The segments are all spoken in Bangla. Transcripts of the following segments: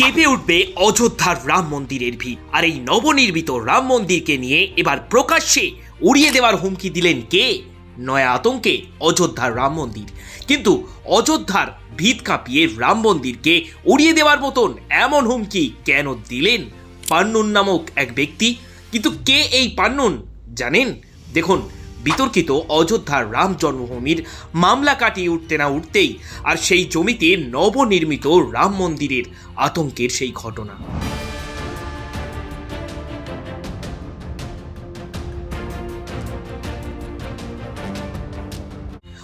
কেঁপে উঠবে অযোধ্যার রাম মন্দিরের ভিড়। আর এই নবনির্মিত রাম মন্দিরকে নিয়ে এবার প্রকাশ্যে উড়িয়ে দেওয়ার হুমকি দিলেন কে? নয়া আতঙ্কে অযোধ্যার রাম মন্দির। কিন্তু অযোধ্যার ভিত কাঁপিয়ে রাম মন্দিরকে উড়িয়ে দেওয়ার মতন এমন হুমকি কেন দিলেন পান্নুন নামক এক ব্যক্তি? কিন্তু কে এই পান্নুন? জানেন? দেখুন বিতর্কিত অযোধ্যার রাম জন্মভূমির মামলা কাটিয়ে উঠতে না উঠতেই আর সেই জমিতে নবনির্মিত রাম মন্দিরের আতঙ্কের সেই ঘটনা।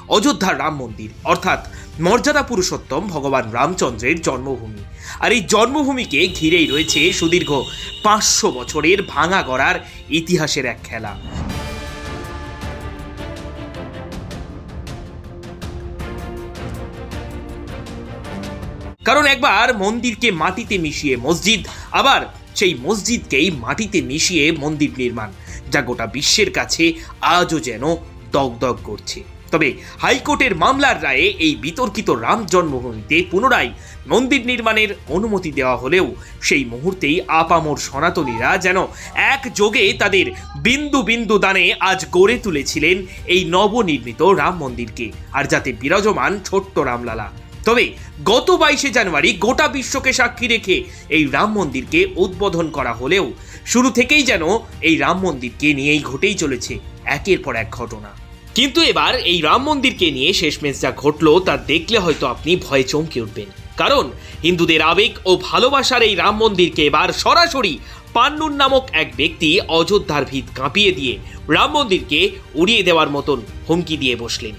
অযোধ্যার রাম মন্দির, অর্থাৎ মর্যাদা পুরুষোত্তম ভগবান রামচন্দ্রের জন্মভূমি। আর এই জন্মভূমিকে ঘিরেই রয়েছে সুদীর্ঘ পাঁচশো বছরের ভাঙা গড়ার ইতিহাসের এক খেলা। কারণ একবার মন্দিরকে মাটিতে মিশিয়ে মসজিদ, আবার সেই মসজিদকেই মাটিতে মিশিয়ে মন্দির নির্মাণ, যা গোটা বিশ্বের কাছে আজও যেন দগদগ করছে। তবে হাইকোর্টের মামলার রায়ে এই বিতর্কিত রাম জন্মভূমিতে পুনরায় মন্দির নির্মাণের অনুমতি দেওয়া হলেও সেই মুহূর্তেই আপামোর সনাতনীরা যেন এক যোগে তাদের বিন্দু বিন্দু দানে আজ গড়ে তুলেছিলেন এই নবনির্মিত রাম মন্দিরকে, আর যাতে বিরাজমান ছোট্ট রামলালা। তবে গত বাইশে জানুয়ারি গোটা বিশ্বকে সাক্ষী রেখে এই রাম মন্দিরকে উদ্বোধন করা হলেও শুরু থেকেই যেন এই রাম মন্দিরকে নিয়েই ঘটেই চলেছে একের পর এক ঘটনা। কিন্তু এবার এই রাম মন্দিরকে নিয়ে শেষমেশ যা ঘটলো তা দেখলে হয়তো আপনি ভয়ে চমকে উঠবেন। কারণ হিন্দুদের আবেগ ও ভালোবাসার এই রাম মন্দিরকে এবার সরাসরি পান্নুন নামক এক ব্যক্তি অযোধ্যার ভিত কাঁপিয়ে দিয়ে রাম মন্দিরকে উড়িয়ে দেওয়ার মতন হুমকি দিয়ে বসলেন।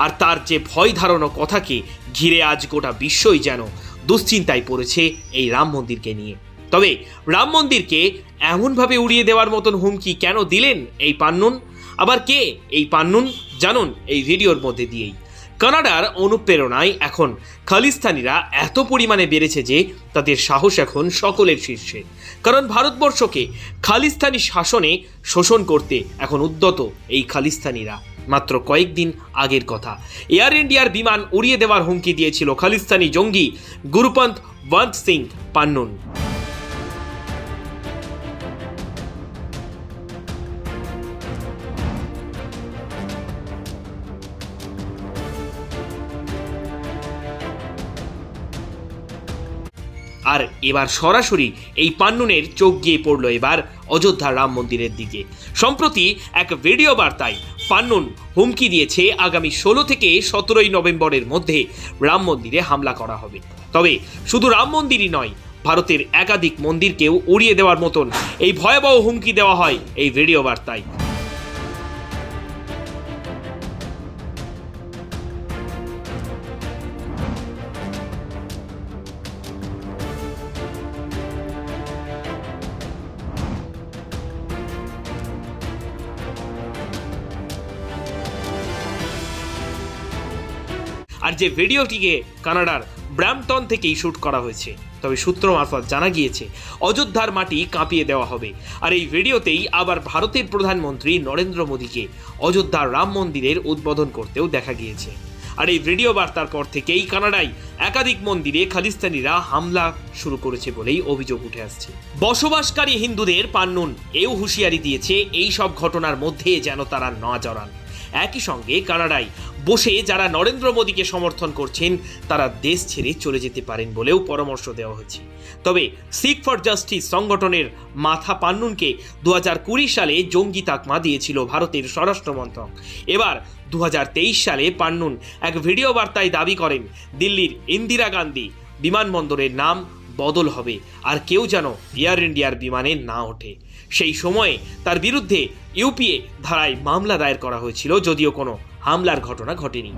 আর তার যে ভয় ধারণা কথাকে ঘিরে আজ গোটা বিশ্বই যেন দুশ্চিন্তায় পড়েছে এই রাম মন্দিরকে নিয়ে। তবে রাম মন্দিরকে এমনভাবে উড়িয়ে দেওয়ার মতন হুমকি কেন দিলেন এই পান্নুন? আবার কে এই পান্নুন? জানুন এই ভিডিওর মধ্যে দিয়েই। কানাডার অনুপ্রেরণায় এখন খালিস্তানিরা এত পরিমাণে বেড়েছে যে তাদের সাহস এখন সকলের শীর্ষে। কারণ ভারতবর্ষকে খালিস্তানি শাসনে শোষণ করতে এখন উদ্যত এই খালিস্তানিরা। মাত্র কয়েকদিন আগের কথা। এয়ার ইন্ডিয়ার বিমান উড়িয়ে দেওয়ার হুমকি দিয়েছিল খালিস্তানি জঙ্গি গুরুপন্থ ওয়ান্ত সিং পান্নুন। আর এবার সরাসরি এই পান্নুনের চোখ গিয়ে পড়ল এবার অযোধ্যা রাম মন্দিরের দিকে। সম্প্রতি এক ভিডিও বার্তায় পান্নুন হুমকি দিয়েছে আগামী ষোলো থেকে সতেরোই নভেম্বরের মধ্যে রাম মন্দিরে হামলা করা হবে। তবে শুধু রাম মন্দিরই নয়, ভারতের একাধিক মন্দিরকেও উড়িয়ে দেওয়ার মতন এই ভয়াবহ হুমকি দেওয়া হয় এই ভিডিও বার্তায়। আর যে ভিডিওটিকে কানাডার ব্র্যামটন থেকেই শ্যুট করা হয়েছে। তবে সূত্র মারফত জানা গিয়েছে, অযোধ্যার মাটি কাঁপিয়ে দেওয়া হবে। আর এই ভিডিওতেই আবার ভারতের প্রধানমন্ত্রী নরেন্দ্র মোদীকে অযোধ্যার রাম মন্দিরের উদ্বোধন করতেও দেখা গিয়েছে। আর এই ভিডিও বার্তার পর থেকেই কানাডায় একাধিক মন্দিরে খালিস্তানিরা হামলা শুরু করেছে বলেই অভিযোগ উঠে আসছে। বসবাসকারী হিন্দুদের পান্নুন এও হুঁশিয়ারি দিয়েছে, এই সব ঘটনার মধ্যে যেন তারা না জড়ান। একই সঙ্গে কানাডায়। বসে যারা নরেন্দ্র মোদীকে সমর্থন করছেন, তারা দেশ ছেড়ে চলে যেতে পারেন বলেও পরামর্শ দেওয়া হচ্ছে। তবে সিক ফর জাস্টিস সংগঠনের মাথা পান্নুনকে দু সালে জঙ্গি তাকমা দিয়েছিল ভারতের স্বরাষ্ট্র মন্ত্রক। এবার দু হাজার তেইশ সালে পান্নুন এক ভিডিও বার্তায় দাবি করেন, দিল্লির ইন্দিরা গান্ধী বিমানবন্দরের নাম বদল হবে, আর কেউ যেন এয়ার ইন্ডিয়ার বিমানে না ওঠে। সেই সময়ে তার বিরুদ্ধে ইউপিএ ধারায় মামলা দায়ের করা হয়েছিল, যদিও কোনো হামলার ঘটনা ঘটেনি।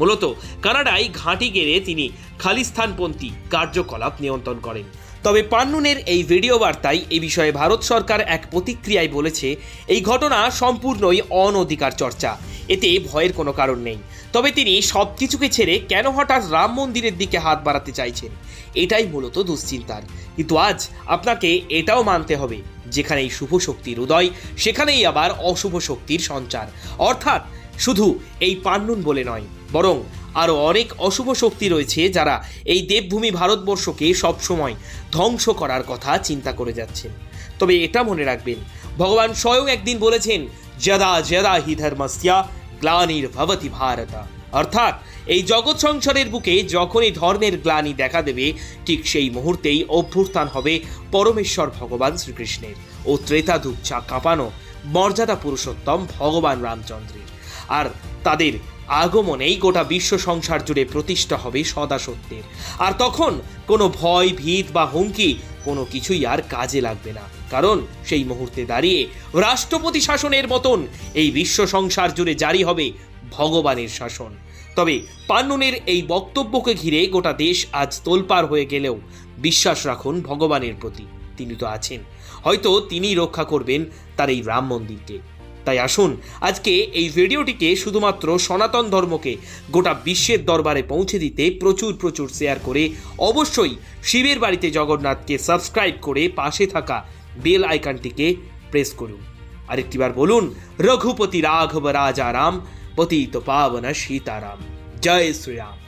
মূলত কানাডায় ঘাঁটি গেড়ে তিনি খালিস্তানপন্থী কার্যকলাপ নিয়ন্ত্রণ করেন। তবে পান্নুনের এই ভিডিও বার্তায় এই বিষয়ে ভারত সরকার এক প্রতিক্রিয়ায় বলেছে, এই ঘটনা সম্পূর্ণই অনধিকার চর্চা। এতে ভয়ের কোনো কারণ নেই। তবে তিনি সব কিছুকে ছেড়ে কেন হঠাৎ রাম মন্দিরের দিকে হাত বাড়াতে চাইছেন? এটাই মূলত দুশ্চিন্তার। কিন্তু আজ আপনাকে এটাও মানতে হবে, যেখানেই শুভ শক্তির উদয়, সেখানেই আবার অশুভ শক্তির সঞ্চার। অর্থাৎ শুধু এই পান্নুন বলে নয় বরং আরও অনেক অশুভ শক্তি রয়েছে যারা এই দেবভূমি ভারতবর্ষকে সবসময় ধ্বংস করার কথা চিন্তা করে যাচ্ছেন। তবে এটা মনে রাখবেন, ভগবান স্বয়ং একদিন বলেছেন, যদা যদা হি ধর্মস্যা গ্লানির ভবতি ভারত। অর্থাৎ এই জগৎ সংসারের বুকে যখনই ধর্মের গ্লানি দেখা দেবে, ঠিক সেই মুহূর্তেই অভ্যুত্থান হবে পরমেশ্বর ভগবান শ্রীকৃষ্ণের ও ত্রেতা ধূপচা কাঁপানো মর্যাদা পুরুষোত্তম ভগবান রামচন্দ্রের। আর তাদের আগমনেই গোটা বিশ্ব সংসার জুড়ে প্রতিষ্ঠা হবে সদা সত্যের আর তখন কোনো ভয়, ভীত বা হুমকি কোনো কিছুই আর কাজে লাগবে না। কারণ সেই মুহূর্তে দাঁড়িয়ে রাষ্ট্রপতি শাসনের মতন এই বিশ্ব সংসার জুড়ে জারি হবে ভগবানের শাসন। তবে পান্নুনের এই বক্তব্যকে ঘিরে গোটা দেশ আজ তোলপার হয়ে গেলেও বিশ্বাস রাখুন ভগবানের প্রতি। তিনি তো আছেন। হয়তো তিনিই রক্ষা করবেন তার এই রাম মন্দিরকে। তাই আসুন আজকে এই ভিডিওটিকে শুধুমাত্র সনাতন ধর্মকে গোটা বিশ্বের দরবারে পৌঁছে দিতে প্রচুর প্রচুর শেয়ার করে অবশ্যই শিবের বাড়িতে জগন্নাথকে সাবস্ক্রাইব করে পাশে থাকা বেল আইকনটিকে প্রেস করুন। আরেকটিবার বলুন, রঘুপতি রাঘব রাজা রাম পতিত পাবন সীতারাম। জয় শ্রীরাম।